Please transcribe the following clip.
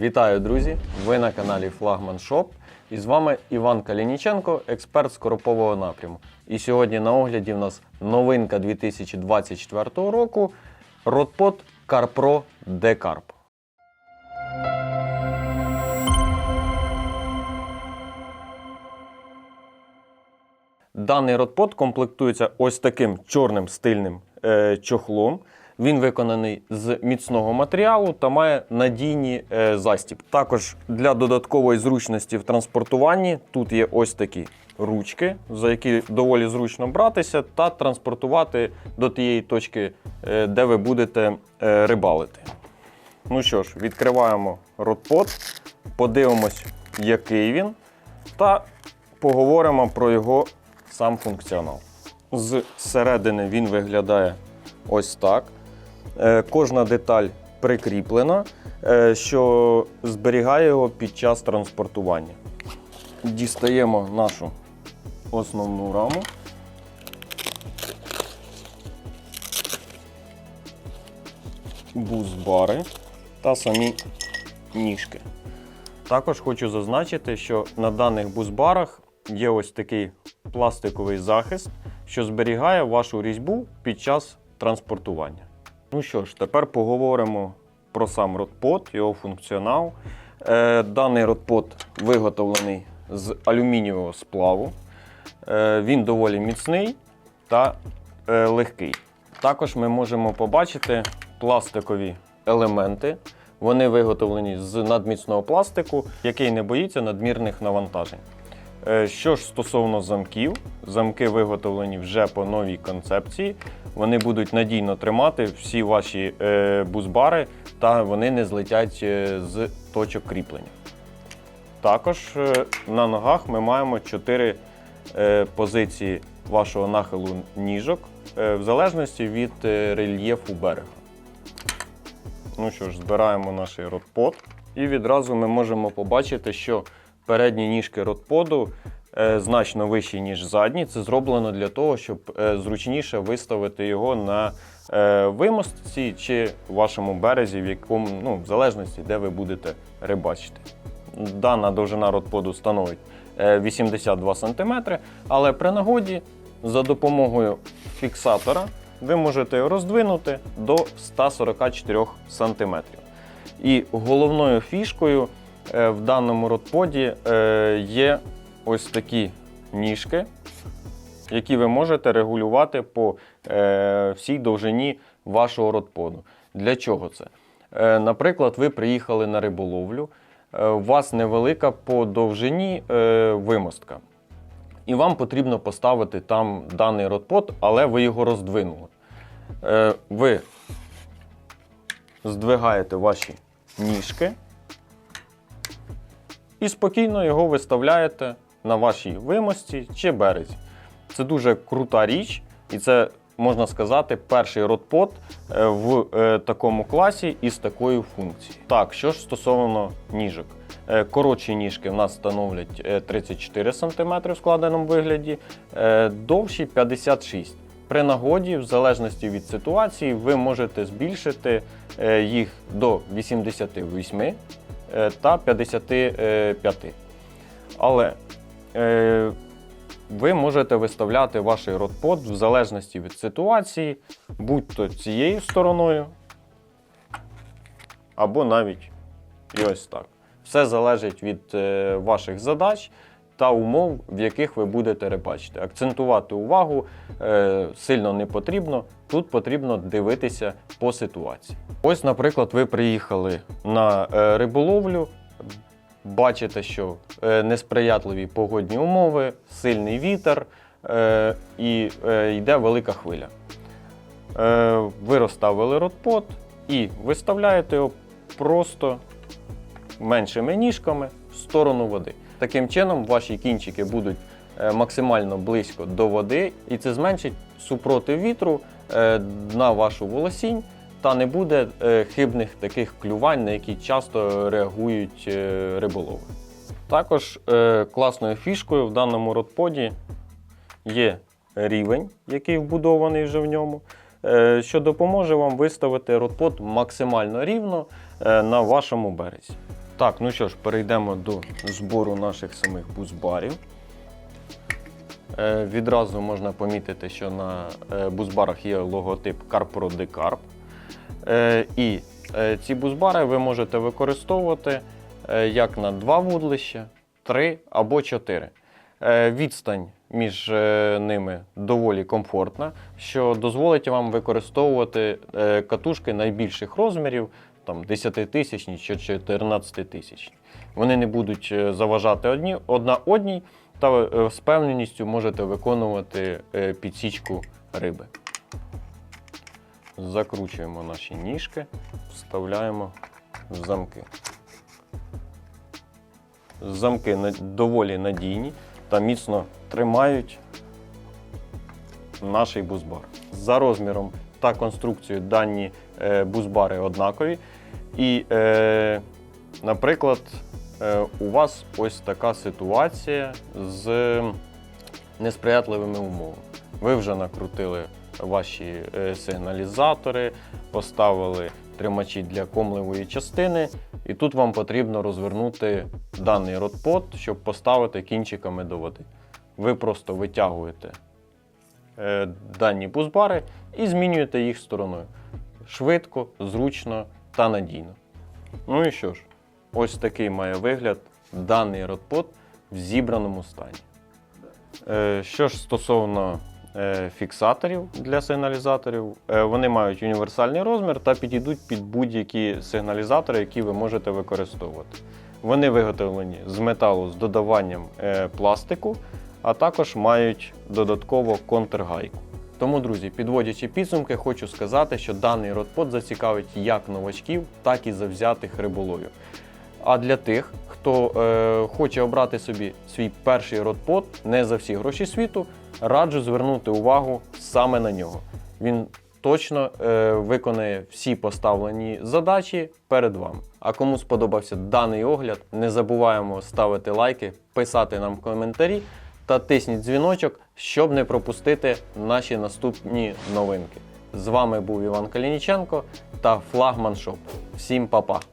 Вітаю, друзі! Ви на каналі Флагман Шоп. І з вами Іван Калініченко, експерт з коропового напряму. І сьогодні на огляді в нас новинка 2024 року Ротпот CarPro Decarb. Даний ротпот комплектується ось таким чорним стильним е, чохлом. Він виконаний з міцного матеріалу та має надійні е, застіб. Також для додаткової зручності в транспортуванні тут є ось такі ручки, за які доволі зручно братися та транспортувати до тієї точки, е, де ви будете е, рибалити. Ну що ж, відкриваємо ротпот, подивимось, який він, та поговоримо про його сам функціонал. З середини він виглядає ось так. Е, Кожна деталь прикріплена, е, що зберігає його під час транспортування. Дістаємо нашу основну раму. Бузбари та самі ніжки. Також хочу зазначити, що на даних бузбарах є ось такий пластиковий захист, що зберігає вашу різьбу під час транспортування. Ну що ж, тепер поговоримо про сам ротпот, його функціонал. Е, Даний ротпот виготовлений з алюмінієвого сплаву. Е, Він доволі міцний та е, легкий. Також ми можемо побачити пластикові елементи. Вони виготовлені з надміцного пластику, який не боїться надмірних навантажень. Е, Що ж стосовно замків, замки виготовлені вже по новій концепції. Вони будуть надійно тримати всі ваші е, бузбари та вони не злетять е, з точок кріплення. Також на ногах ми маємо 4 е, позиції вашого нахилу ніжок в залежності від рельєфу берега. Ну що ж, збираємо наш ротпод. І відразу ми можемо побачити, що передні ніжки ротподу е, значно вищі, ніж задні. Це зроблено для того, щоб е, зручніше виставити його на е, вимостці чи вашому березі, в якому, ну, в залежності, де ви будете рибачити. Дана довжина ротподу становить е, 82 см, але при нагоді за допомогою фіксатора ви можете роздвинути до 144 см. І головною фішкою в даному ротподі е, є ось такі ніжки, які ви можете регулювати по е, всій довжині вашого ротподу. Для чого це? Е, Наприклад, ви приїхали на риболовлю, е, у вас невелика по довжині е, вимостка. І вам потрібно поставити там даний ротпот, але ви його роздвинули. Е, Ви здвигаєте ваші ніжки і спокійно його виставляєте на вашій вимості чи березі. Це дуже крута річ, і це, можна сказати, перший ротпот е, в е, такому класі із такою функцією. Так, що ж стосовно ніжок. Е, Коротші ніжки в нас становлять е, 34 см в складеному вигляді, довші 56 При нагоді, в залежності від ситуації, ви можете збільшити їх до 88 е, та 55. Але е, ви можете виставляти ваш ротпод в залежності від ситуації, будь-то цією стороною, або навіть і ось так. Все залежить від е, ваших задач та умов, в яких ви будете рибачити. Акцентувати увагу е, сильно не потрібно. Тут потрібно дивитися по ситуації. Ось, наприклад, ви приїхали на е, риболовлю, бачите, що е, несприятливі погодні умови, сильний вітер е, і е, йде велика хвиля. Е, ви розставили ротпот і виставляєте його просто меншими ніжками в сторону води. Таким чином, ваші кінчики будуть е, максимально близько до води, і це зменшить супротив вітру е, на вашу волосінь та не буде е, хибних таких клювань, на які часто реагують риболови. Також класною фішкою в даному ротподі є рівень, який вбудований вже в ньому, що допоможе вам виставити ротпод максимально рівно на вашому березі. Так, ну що ж, перейдемо до збору наших самих бузбарів. Е, Відразу можна помітити, що на е, бузбарах є логотип Carpro DeCarp. Е, І е, ці бузбари ви можете використовувати е, як на два вудлища, три або чотири. Е, Відстань між ними доволі комфортна, що дозволить вам використовувати катушки найбільших розмірів, там 10 тисячні чи 14 тисячні. Вони не будуть е, заважати одні, одна одній, та е, з певненістю можете виконувати е, підсічку риби. Закручуємо наші ніжки, вставляємо в замки. Замки доволі надійні та міцно тримають наш бузбар. За розміром та конструкцією дані е, бузбари однакові. І, е, наприклад, е, у вас ось така ситуація з несприятливими умовами. Ви вже накрутили ваші е, сигналізатори, поставили тримачі для комливої частини, і тут вам потрібно розвернути даний ротпот, щоб поставити кінчиками до води. Ви просто витягуєте дані бузбари і змінюєте їх стороною. Швидко, зручно та надійно. Ну і що ж, ось такий має вигляд даний ротпот в зібраному стані. Е, Що ж стосовно е, фіксаторів для сигналізаторів, е, вони мають універсальний розмір та підійдуть під будь-які сигналізатори, які ви можете використовувати. Вони виготовлені з металу з додаванням е, пластику, а також мають додатково контргайку. Тому, друзі, підводячи підсумки, хочу сказати, що даний родпот зацікавить як новачків, так і завзятих риболовів. А для тих, хто е, хоче обрати собі свій перший родпот не за всі гроші світу, раджу звернути увагу саме на нього. Він точно е, виконає всі поставлені задачі перед вами. А кому сподобався даний огляд, не забуваємо ставити лайки, писати нам коментарі та тисніть дзвіночок, щоб не пропустити наші наступні новинки. З вами був Іван Калініченко та Флагман Шоп. Всім па-па!